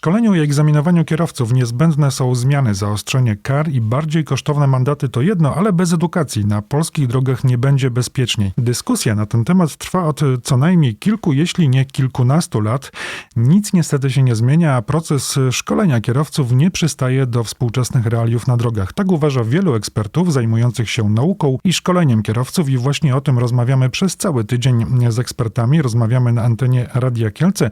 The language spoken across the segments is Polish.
szkoleniu i egzaminowaniu kierowców niezbędne są zmiany, zaostrzenie kar i bardziej kosztowne mandaty to jedno, ale bez edukacji na polskich drogach nie będzie bezpieczniej. Dyskusja na ten temat trwa od co najmniej kilku, jeśli nie kilkunastu lat. Nic niestety się nie zmienia, a proces szkolenia kierowców nie przystaje do współczesnych realiów na drogach. Tak uważa wielu ekspertów zajmujących się nauką i szkoleniem kierowców i właśnie o tym rozmawiamy przez cały tydzień z ekspertami. Rozmawiamy na antenie Radia Kielce.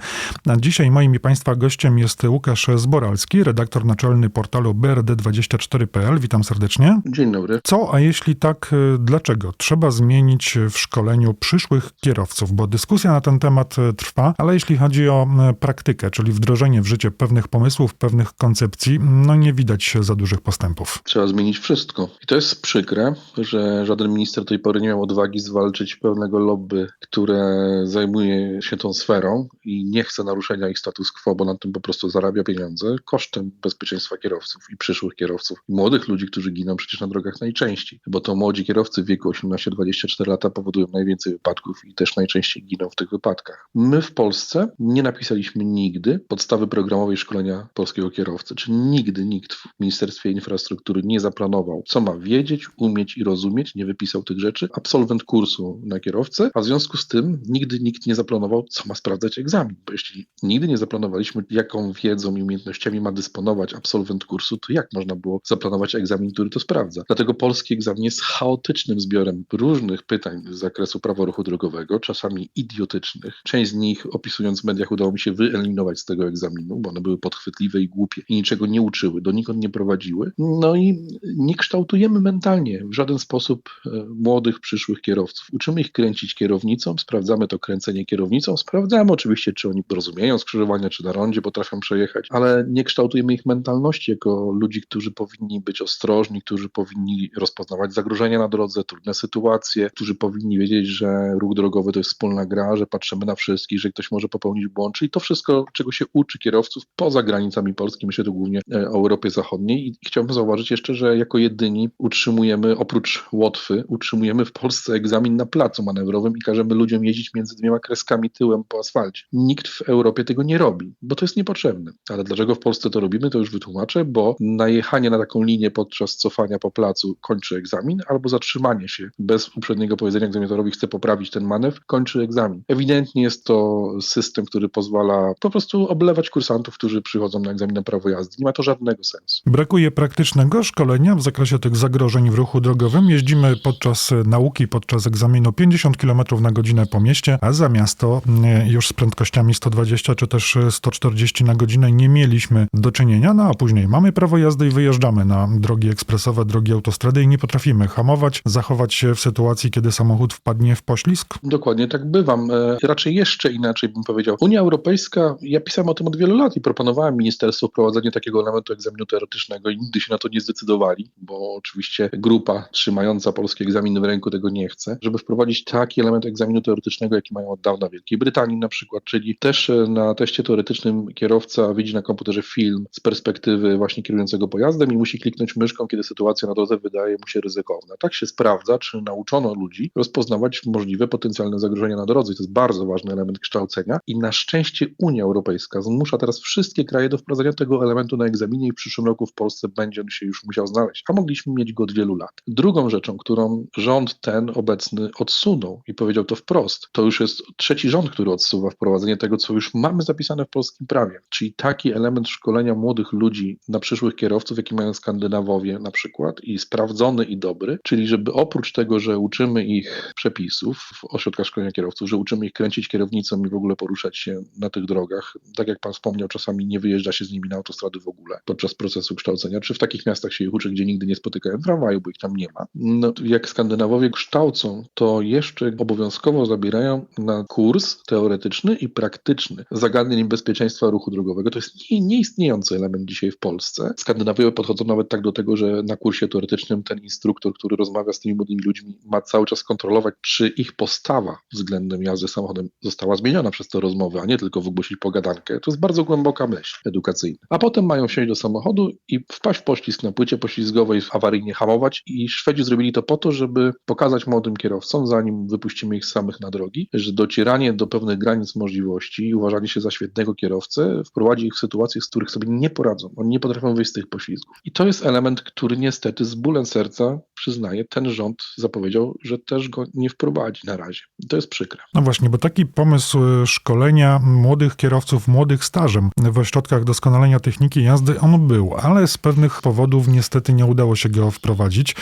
Dzisiaj moim i Państwa gościem jest Łukasz Zboralski, redaktor naczelny portalu BRD24.pl. Witam serdecznie. Dzień dobry. Co, a jeśli tak, y, dlaczego trzeba zmienić w szkoleniu przyszłych kierowców? Bo dyskusja na ten temat y, trwa, ale jeśli chodzi o y, praktykę, czyli wdrożenie w życie pewnych pomysłów, pewnych koncepcji, no nie widać za dużych postępów. Trzeba zmienić wszystko. I to jest przykre, że żaden minister do tej pory nie miał odwagi zwalczyć pewnego lobby, które zajmuje się tą sferą i nie chce naruszenia ich status quo, bo na tym po prostu zarabia pieniądze kosztem bezpieczeństwa kierowców i przyszłych kierowców. Młodych ludzi, którzy giną przecież na drogach najczęściej, bo to młodzi kierowcy w wieku 18-24 lata powodują najwięcej wypadków i też najczęściej giną w tych wypadkach. My w Polsce nie napisaliśmy nigdy podstawy programowej szkolenia polskiego kierowcy, czy nigdy nikt w Ministerstwie Infrastruktury nie zaplanował, co ma wiedzieć, umieć i rozumieć, nie wypisał tych rzeczy. Absolwent kursu na kierowcę, a w związku z tym nigdy nikt nie zaplanował, co ma sprawdzać egzamin. Bo jeśli nigdy nie zaplanowaliśmy, jaką wiedzą i umiejętnościami ma dysponować absolwent kursu, to jak można było zaplanować egzamin, który to sprawdza? Dlatego polski egzamin jest chaotycznym zbiorem różnych pytań z zakresu prawa ruchu drogowego, czasami idiotycznych. Część z nich, opisując w mediach, udało mi się wyeliminować z tego egzaminu, bo one były podchwytliwe i głupie i niczego nie uczyły, donikąd nie prowadziły. No i nie kształtujemy mentalnie w żaden sposób e, młodych, przyszłych kierowców. Uczymy ich kręcić kierownicą, sprawdzamy to kręcenie kierownicą, sprawdzamy oczywiście, czy oni rozumieją skrzyżowania, czy na rondzie potrafią przejechać, ale nie kształtujemy ich mentalności jako ludzi, którzy powinni być ostrożni, którzy powinni rozpoznawać zagrożenia na drodze, trudne sytuacje, którzy powinni wiedzieć, że ruch drogowy to jest wspólna gra, że patrzymy na wszystkich, że ktoś może popełnić błąd, czyli to wszystko, czego się uczy kierowców poza granicami Polski, myślę tu głównie e, o Europie Zachodniej i chciałbym zauważyć jeszcze, że jako jedyni utrzymujemy, oprócz Łotwy, utrzymujemy w Polsce egzamin na placu manewrowym i każemy ludziom jeździć między dwiema kreskami tyłem po asfalcie. Nikt w Europie tego nie robi, bo to jest niepotrzebne. Ale dlaczego w Polsce to robimy, to już wytłumaczę, bo najechanie na taką linię podczas cofania po placu kończy egzamin, albo zatrzymanie się bez uprzedniego powiedzenia egzaminatorowi chce poprawić ten manewr, kończy egzamin. Ewidentnie jest to system, który pozwala po prostu oblewać kursantów, którzy przychodzą na egzamin na prawo jazdy. Nie ma to żadnego sensu. Brakuje praktycznego szkolenia w zakresie tych zagrożeń w ruchu drogowym. Jeździmy podczas nauki, podczas egzaminu 50 km na godzinę po mieście, a za miasto mm, już z prędkościami 120 czy też 140 na godzinę nie mieliśmy do czynienia, no a później mamy prawo jazdy i wyjeżdżamy na drogi ekspresowe, drogi autostrady i nie potrafimy hamować, zachować się w sytuacji, kiedy samochód wpadnie w poślizg. Dokładnie tak bywam. E, Raczej jeszcze inaczej bym powiedział. Unia Europejska, ja pisałem o tym od wielu lat i proponowałem ministerstwu wprowadzenie takiego elementu egzaminu teoretycznego i nigdy się na to nie zdecydowali, bo oczywiście grupa trzymająca polski egzamin w ręku tego nie chce, żeby wprowadzić taki element egzaminu teoretycznego, jaki mają od dawna w Wielkiej Brytanii na przykład, czyli też e, na teście teoretycznym kierowca widzi na komputerze film z perspektywy właśnie kierującego pojazdem i musi kliknąć myszką, kiedy sytuacja na drodze wydaje mu się ryzykowna. Tak się sprawdza, czy nauczono ludzi rozpoznawać możliwe potencjalne zagrożenia na drodze. I to jest bardzo ważny element kształcenia i na szczęście Unia Europejska zmusza teraz wszystkie kraje do wprowadzenia tego elementu na egzaminie i w przyszłym roku w Polsce będzie on się już musiał znaleźć, a mogliśmy mieć go od wielu lat. Drugą rzeczą, którą rząd ten obecny odsunął i powiedział to wprost, to już jest trzeci rząd, który odsuwa wprowadzenie tego, co już mamy zapisane w polskim prawie, czyli taki element szkolenia młodych ludzi na przyszłych kierowców, jaki mają Skandynawowie na przykład i sprawdzony i dobry, czyli żeby oprócz tego, że uczymy ich przepisów w ośrodkach szkolenia kierowców, że uczymy ich kręcić kierownicą i w ogóle poruszać się na tych drogach, tak jak pan wspomniał, czasami nie wyjeżdża się z nimi na autostrady w ogóle podczas procesu kształcenia, czy w takich miastach się ich uczy, gdzie nigdy nie spotykają tramwaju, bo ich tam nie ma. No, jak Skandynawowie kształcą, to jeszcze obowiązkowo zabierają na kurs teoretyczny i praktyczny zagadnień bezpieczeństwa ruchu drogowego. To jest nie, nieistniejący element dzisiaj w Polsce. Skandynawowie podchodzą nawet tak do tego, że na kursie teoretycznym ten instruktor, który rozmawia z tymi młodymi ludźmi, ma cały czas kontrolować, czy ich postawa względem jazdy samochodem została zmieniona przez te rozmowy, a nie tylko wygłosić pogadankę. To jest bardzo głęboka myśl edukacyjna. A potem mają siąść do samochodu i wpaść w poślizg na płycie poślizgowej, awaryjnie hamować i Szwedzi zrobili to po to, żeby pokazać młodym kierowcom, zanim wypuścimy ich samych na drogi, że docieranie do pewnych granic możliwości i uważanie się za świetnego kierowcę w wprowadzi ich w sytuacje, z których sobie nie poradzą. Oni nie potrafią wyjść z tych poślizgów. I to jest element, który niestety z bólem serca, przyznaję, ten rząd zapowiedział, że też go nie wprowadzi na razie. I to jest przykre. No właśnie, bo taki pomysł y, szkolenia młodych kierowców, młodych stażem w ośrodkach doskonalenia techniki jazdy, on był, ale z pewnych powodów niestety nie udało się go wprowadzić.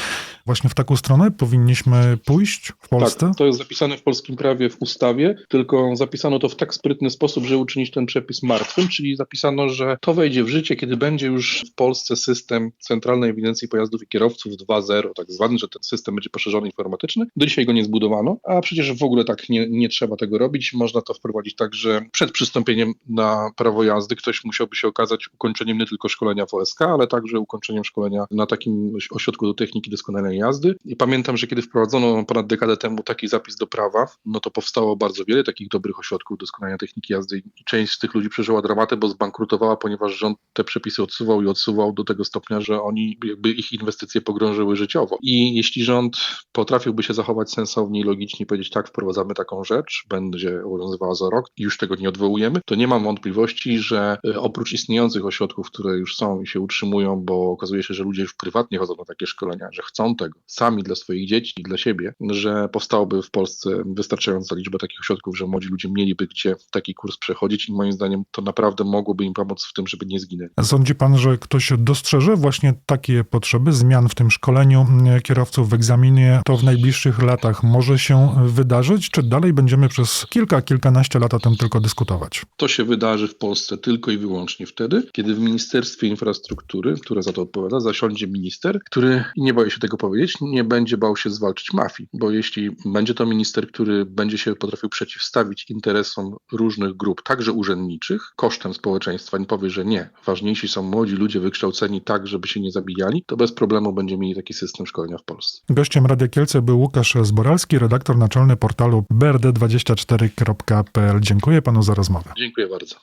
Właśnie w taką stronę powinniśmy pójść w Polsce? Tak, to jest zapisane w polskim prawie w ustawie, tylko zapisano to w tak sprytny sposób, żeby uczynić ten przepis martwym, czyli zapisano, że to wejdzie w życie, kiedy będzie już w Polsce system Centralnej Ewidencji Pojazdów i Kierowców 2.0, tak zwany, że ten system będzie poszerzony informatyczny. Do dzisiaj go nie zbudowano, a przecież w ogóle tak nie, nie trzeba tego robić. Można to wprowadzić tak, że przed przystąpieniem na prawo jazdy ktoś musiałby się okazać ukończeniem nie tylko szkolenia w OSK, ale także ukończeniem szkolenia na takim ośrodku do techniki doskonalenia jazdy. I pamiętam, że kiedy wprowadzono ponad dekadę temu taki zapis do prawa, no to powstało bardzo wiele takich dobrych ośrodków doskonalenia techniki jazdy i część z tych ludzi przeżyła dramaty, bo zbankrutowała, ponieważ rząd te przepisy odsuwał i odsuwał do tego stopnia, że oni jakby ich inwestycje pogrążyły życiowo. I jeśli rząd potrafiłby się zachować sensownie i logicznie powiedzieć tak, wprowadzamy taką rzecz, będzie obowiązywała za rok i już tego nie odwołujemy, to nie mam wątpliwości, że y, oprócz istniejących ośrodków, które już są i się utrzymują, bo okazuje się, że ludzie już prywatnie chodzą na takie szkolenia, że chcą tego sami dla swoich dzieci i dla siebie, że powstałoby w Polsce wystarczająca liczba takich ośrodków, że młodzi ludzie mieliby gdzie taki kurs przechodzić i moim zdaniem to naprawdę mogłoby im pomóc w tym, żeby nie zginęli. Sądzi pan, że ktoś dostrzeże właśnie takie potrzeby zmian w tym szkoleniu mm, kierowców w egzaminie? To w najbliższych latach może się wydarzyć, czy dalej będziemy przez kilka, kilkanaście lat o tym tylko dyskutować? To się wydarzy w Polsce tylko i wyłącznie wtedy, kiedy w Ministerstwie Infrastruktury, które za to odpowiada, zasiądzie minister, który, nie boję się tego powiedzieć, nie będzie bał się zwalczyć mafii, bo jeśli będzie to minister, który będzie się potrafił przeciwstawić interesom różnych grup, także urzędniczych, kosztem społeczeństwa, nie powie, że nie, ważniejsi są młodzi ludzie wykształceni tak, żeby się nie zabijali, to bez problemu będziemy mieli taki system szkolenia w Polsce. Gościem Radia Kielce był Łukasz Zboralski, redaktor naczelny portalu brd24.pl. Dziękuję panu za rozmowę. Dziękuję bardzo.